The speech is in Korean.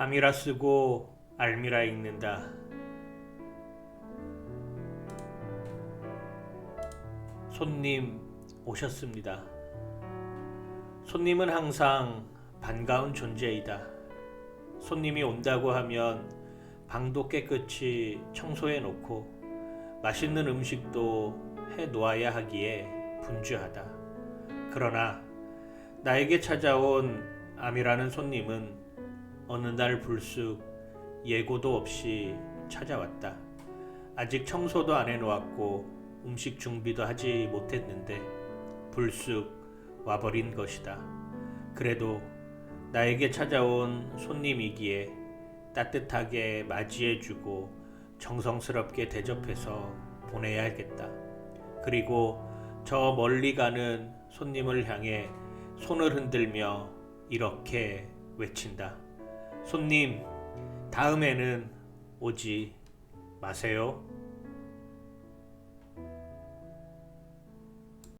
아미라 쓰고 알미라 읽는다. 손님 오셨습니다. 손님은 항상 반가운 존재이다. 손님이 온다고 하면 방도 깨끗이 청소해 놓고 맛있는 음식도 해 놓아야 하기에 분주하다. 그러나 나에게 찾아온 암이라는 손님은 어느 날 불쑥 예고도 없이 찾아왔다. 아직 청소도 안 해놓았고 음식 준비도 하지 못했는데 불쑥 와버린 것이다. 그래도 나에게 찾아온 손님이기에 따뜻하게 맞이해주고 정성스럽게 대접해서 보내야겠다. 그리고 저 멀리 가는 손님을 향해 손을 흔들며 이렇게 외친다. 손님, 다음에는 오지 마세요.